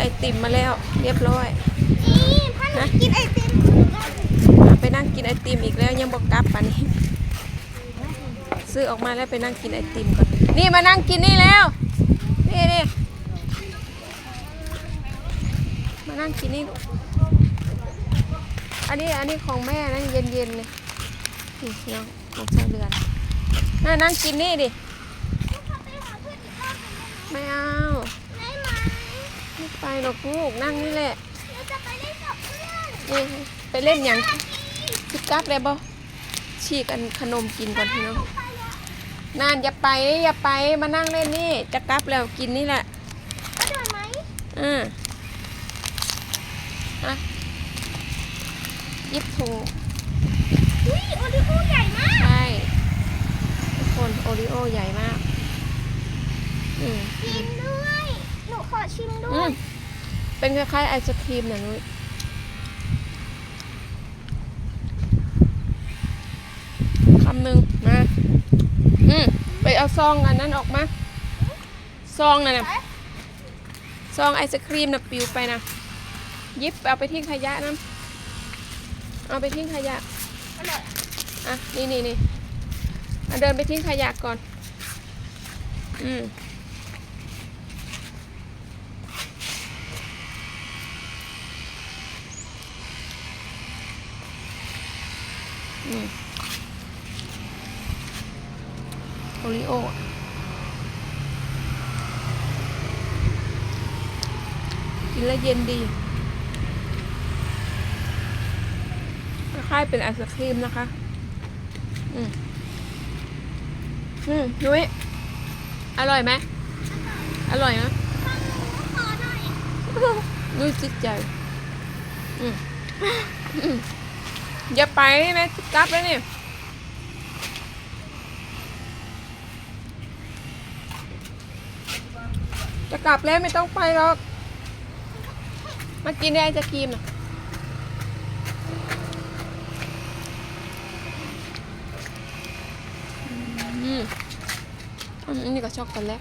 ไอติมมาแล้ว เรียบร้อยนี่พ่อหนูกินไอติมอะไปนั่งกินไอติมอีกแล้วยังบอกกลับปะนี่ซื้อออกมาแล้วไปนั่งกินไอติมก่อนนี่มานั่งกินนี่แล้วนี่นี่มานั่งกินนี่ลูกอันนี้อันนี้ของแม่นะเย็นเย็นๆเลยนี่น้องของชาวเรือนน่านั่งกินนี่ดิพ่อไปหาเพื่อนอีกรอบหนึ่งไม่เอา ได้ไหมไม่ไปหรอกลูกนั่งนี่แหละเราจะไปเล่นกับเพื่อนนี่ไปเล่นอย่างสิกลับเลยบ่ฉีกอันขนมกินก่อนพี่น้องไปเลยนานอย่าไปอย่าไปมานั่งเล่นนี่จะกลับแล้วกินนี่แหละก็เดินไหมอ่าอะหยิบถุงอุ้ยโอริโอใหญ่มากใช่ทุกคนโอริโอใหญ่มากอืมชิมด้วยหนูขอ ชิมด้อืวย มเป็นคล้ายๆไอศครีมนะนุ้ยคำหนึ่งมาอืมไปเอาซองอันนั้นออกมา ซองนั่นน่ะซองไอศครีมนะปิวไปนะหยิบเอาไปทิ้งขยะนะเอาไปทิ้งขยะ อร่อยอะ นี่นี่นี่อะเดินไปทิ้งขยะก่อน อืม โอริโออะกินแล้วเย็นดีคล้ายๆเป็นไอศครีมนะคะ อืม อืมนุ้ยอร่อยไหม อร่อยนะฟังหนูขอหน่อยนุ้ยจิตใจ อืม อย่าไปนะกลับแล้วเนี่ยจะกลับแล้วไม่ต้องไปหรอก มากินได้ไอศครีมน่ะอืมอันนี้ก็ช็อกโกแลต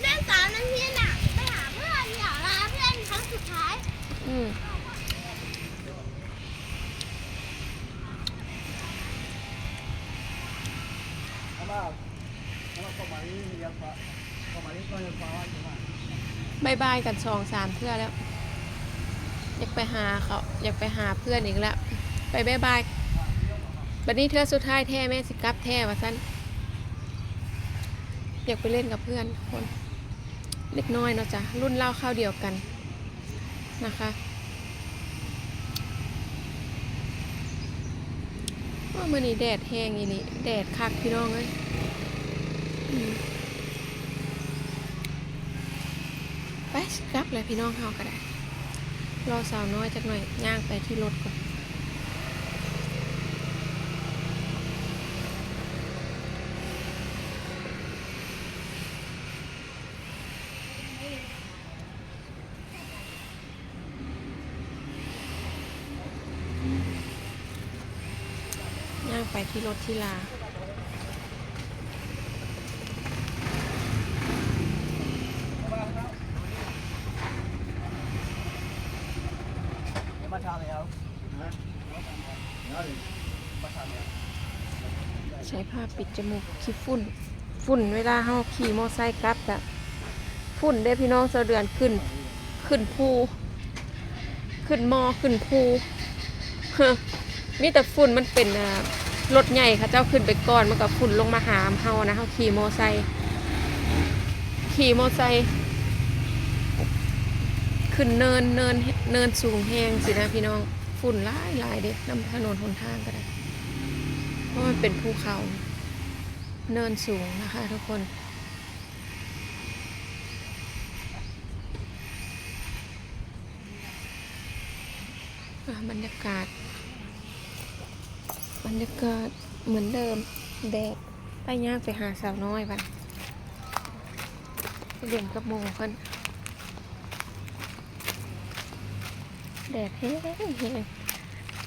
เล่นสามนาทีน่ะไปหาเพื่อนอย่าลาเพื่อนครั้งสุดท้าย อืม บายบายกันสองสามเพื่อแล้ว อยากไปหาเขาอยากไปหาเพื่อนอีกแล้ว ไปบายบายบัดนี้เธอสุดท้ายแท้แม่สิกลับแท้ว่าสั้นอยากไปเล่นกับเพื่อนคน เล็กน้อยเนาะจ้ะรุ่นเล่าข้าวเดียวกันนะคะว่า มื่อนี้แดดแห้งอีนี่แดดคักพี่น้องเอ้ยไปกลับเลยพี่น้องเขาก็ได้ รอสาวน้อยจักหน่อยย่างไปที่รถก่อน ย่างไปที่รถที่ลาใช้ผ้าปิดจมูกขี้ฝุ่น ฝุ่นเวลาเฮาขี่มอไซค์กลับอะฝุ่นได้พี่น้องเสเดือนขึ้น ขึ้นภูขึ้นมอขึ้นภูฮะมีแต่ฝุ่นมันเป็นอ่า รถใหญ่ค่ะเจ้าขึ้นไปก่อนมันกับฝุ่นลงมาหามเฮานะเฮาขี่มอไซค์ขี่มอไซค์ขึ้นเนินเนินเนินสูงแหงสินะพี่น้องฝุ่นหลายหลายเด็ดนำถนนหนทางก็ได้เพราะมันเป็นภูเขา เนินสูงนะคะ ทุกคนบรรยากาศ บรรยากาศเหมือนเดิมแดดไปย่างไปหาสาวน้อยบ้างไปเด่นกับโมเพิ่นแดดเฮ้ย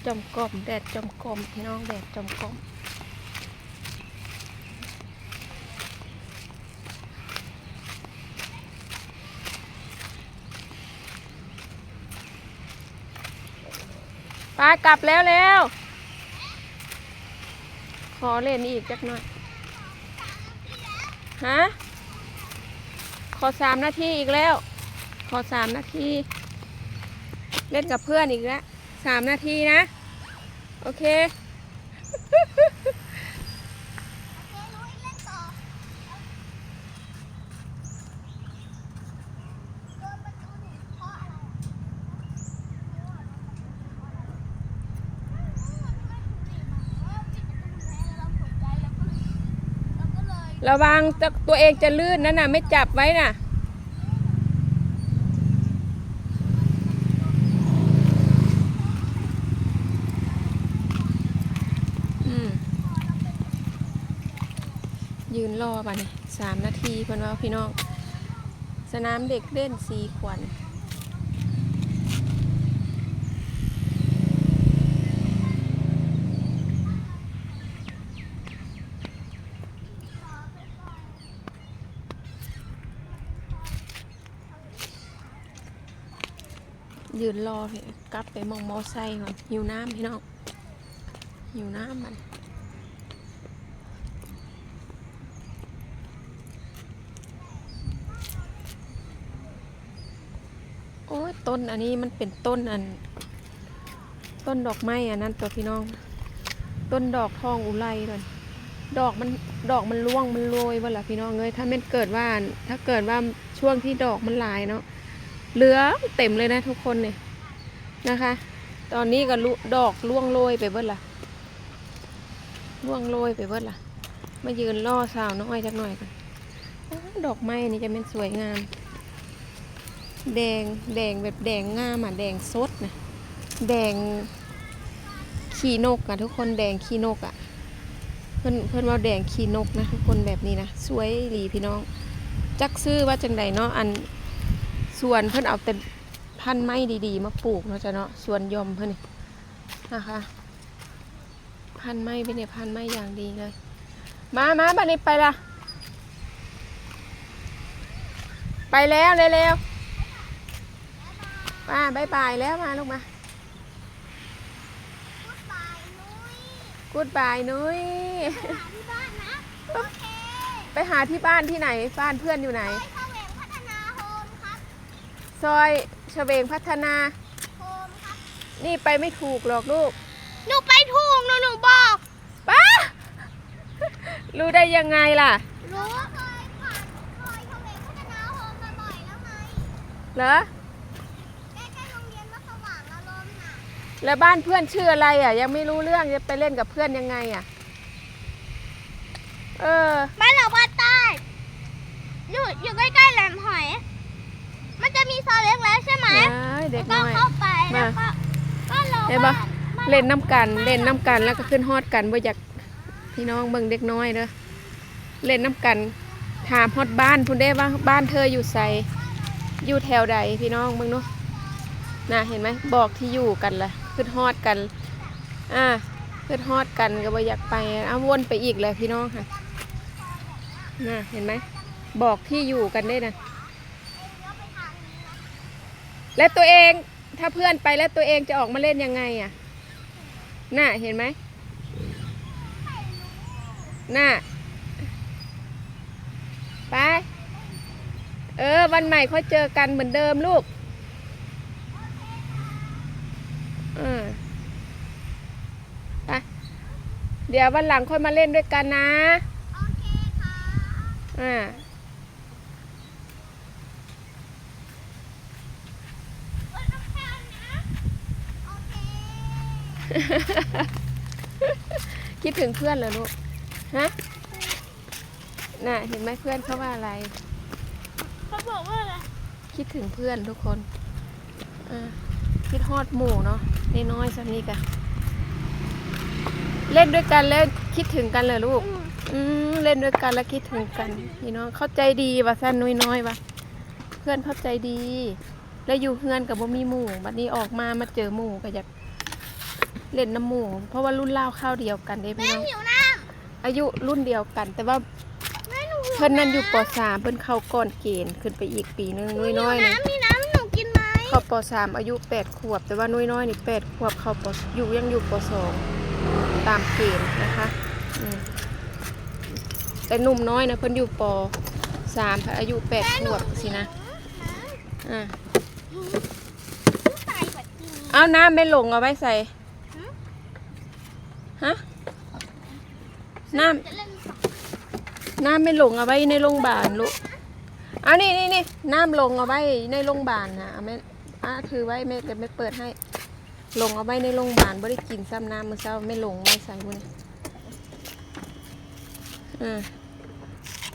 จอมกลมแดดจอมกลมพี่น้องแดดจอมกลมไปกลับแล้วแล้ว ขอเล่นอีกจักหน่อย ฮะ ขอสามนาทีอีกแล้ว ขอสามนาที เล่นกับเพื่อนอีกแล้วสามนาทีนะ โอเค ระวังตัวเองจะลื่นนั่นน่ะ ไม่จับไว้น่ะ ยืนรอป่ะนี่สามนาทีเพิ่นว่าพี่น้อง สนามเด็กเล่นสีขวัญ ยืนรอพี่กลับไปมองมอไซค์ก่อนหิวน้ำพี่น้องหิวน้ำมันโอ้ยต้นอันนี้มันเป็นต้นอัน ต้นดอกไม้อันนั้นตัวพี่น้อง ต้นดอกทองอุไรเลยดอกมันดอกมันร่วงมันโรยบ่ล่ะพี่น้องเอ้ยถ้ามันเกิดว่าถ้าเกิดว่าช่วงที่ดอกมันหลายเนาะ เหลืองเต็มเลยนะทุกคนเนี่ยนะคะ ตอนนี้ก็ลุดอกร่วงโรยไปเบิดล่ะร่วงโรยไปเบิดล่ะมายืนล่อสาวน้อยจักหน่อยกันดอกไม้นี่จะเป็นสวยงาม แดงแดงแบบแดงงามอะแดงสดนะแดงขี้นกอะทุกคนแดงขี้นกอะเพื่อนเพื่อนว่าแดงขี้นกนะทุกคนแบบนี้นะสวยหลีพี่น้อง จักซื้อว่าจังใดเนาะอัน ส่วนเพื่อนเอาแต่พันธุ์ไม้ดีๆ มาปลูกเนาะจ้ะเนาะสวนยอมเพื่อนนี่นะคะ พันธุ์ไม้เป็นเนี่ยพันธุ์ไม้อย่างดีเลย มามาบัดนี้ไปละไปแล้วเร็วๆมาบายบายแล้วมาลูกมากูดบายนุ้ยที่บ้านนะโอเคไปหาที่บ้านที่ไหนบ้านเพื่อนอยู่ไหน ซอยเฉวงพัฒนา โฮมครับนี่ไปไม่ถูกหรอกลูกหนูไปถูกหนูหนูบอกป้ารู้ได้ยังไงล่ะ รู้ว่าเคยผ่านเคยเข้าแหวงพัฒนาโฮมมาบ่อยแล้วไงเหรอ ใกล้ๆโรงเรียนวัดสว่างอารมณ์น่ะแล้วบ้านเพื่อนชื่ออะไรอะ ยังไม่รู้เรื่องจะไปเล่นกับเพื่อนยังไงอะ เออ บ้านเราบ้านใต้อยู่อยู่ใกล้ๆแหลมหอยมันจะมี ซอยเล็กแล้วใช่ไหมเอ้ยเด็กก็น้อยเข้าไปแล้วก็บ้านเราเห็นปะบ้านบ้านเล่นน้ำกันเล่นน้ำกันแล้วก็ขึ้นฮอดกันบ่อยากพี่น้องเบิ่งเด็กน้อยเด้อเล่นน้ำกันถามฮอดบ้านพุ่นได้ว่าบ้านเธออยู่ใสอยู่แถวใดพี่น้องเบิ่งเนาะน่ะเห็นไหมบอกที่อยู่กันละขึ้นฮอดกันอ่าขึ้นฮอดกันก็บ่อยากไปเอาวนไปอีกเลยพี่น้องค่ะน่ะเห็นไหมบอกที่อยู่กันได้นะ และตัวเองถ้าเพื่อนไปแล้วตัวเองจะออกมาเล่นยังไงอะ น่ะเห็นไหมน่ะไป เออ วันใหม่ค่อยเจอกันเหมือนเดิมลูกเออไปเดี๋ยววันหลังค่อยมาเล่นด้วยกันนะ โอเคค่ะอ่า เปิดน้ำแข็งนะ โอเค คิดถึงเพื่อนเหรอลูก ฮะ น่ะ เห็นไหมเพื่อนเขาว่าอะไร เขาบอกว่าอะไร คิดถึงเพื่อนทุกคนอ่าคิดฮอดหมู่เนาะน้อยๆสักนิดอะเล่นด้วยกันแล้วคิดถึงกันเลยลูก อืมเล่นด้วยกันแล้วคิดถึงกันพี่น้องเข้าใจดีว่าสั้นน้อยๆว่ะเพื่อนเข้าใจดี แล้วอยู่เพื่อนกับบ่มีหมู่บัดนี้ออกมามาเจอหมู่ก็อยาก เล่นน้ำหมู่เพราะว่ารุ่นเล่าวข้าวเดียวกันเด้พี่แม่น้องหิวน้อายุรุ่นเดียวกัน แต่ว่าำแม่หนูหิวเพิ่นนั้นอยู่ปสามเพิ่นเข้าก่อนเกณฑ์ขึ้นไปอีกปีนึงน้อยๆหนึงน้ำมีน้ำให้หนูกินไหมเข้าปสามอายุแปดขวบ แต่ว่าน้อยน้อยๆนี่แปดขวบเข้าปอยู่ยังอยู่ปสองตามเกณฑ์นะคะอืมแต่หนุ่มน้อยนะเพิ่นอยู่ปสามอายุแปดขวบสินะอ่าตายกว่าจริงเอาน้ำไม่ลงเอาไว้ใส่ ฮะน้ำน้ำไม่ลงเอาไว้ในโรงพยาบาลลูกเอานี่นี่นี่น้ำลงเอาไว้ในโรงพยาบาลนะเอาแม่อะถือไว้แม่จะไม่เปิดให้ ลงเอาไว้ในโรงพยาบาลไม่ได้กินซ้ำน้ำมือเช้าไม่ลงไม่ใส่บุญอ่า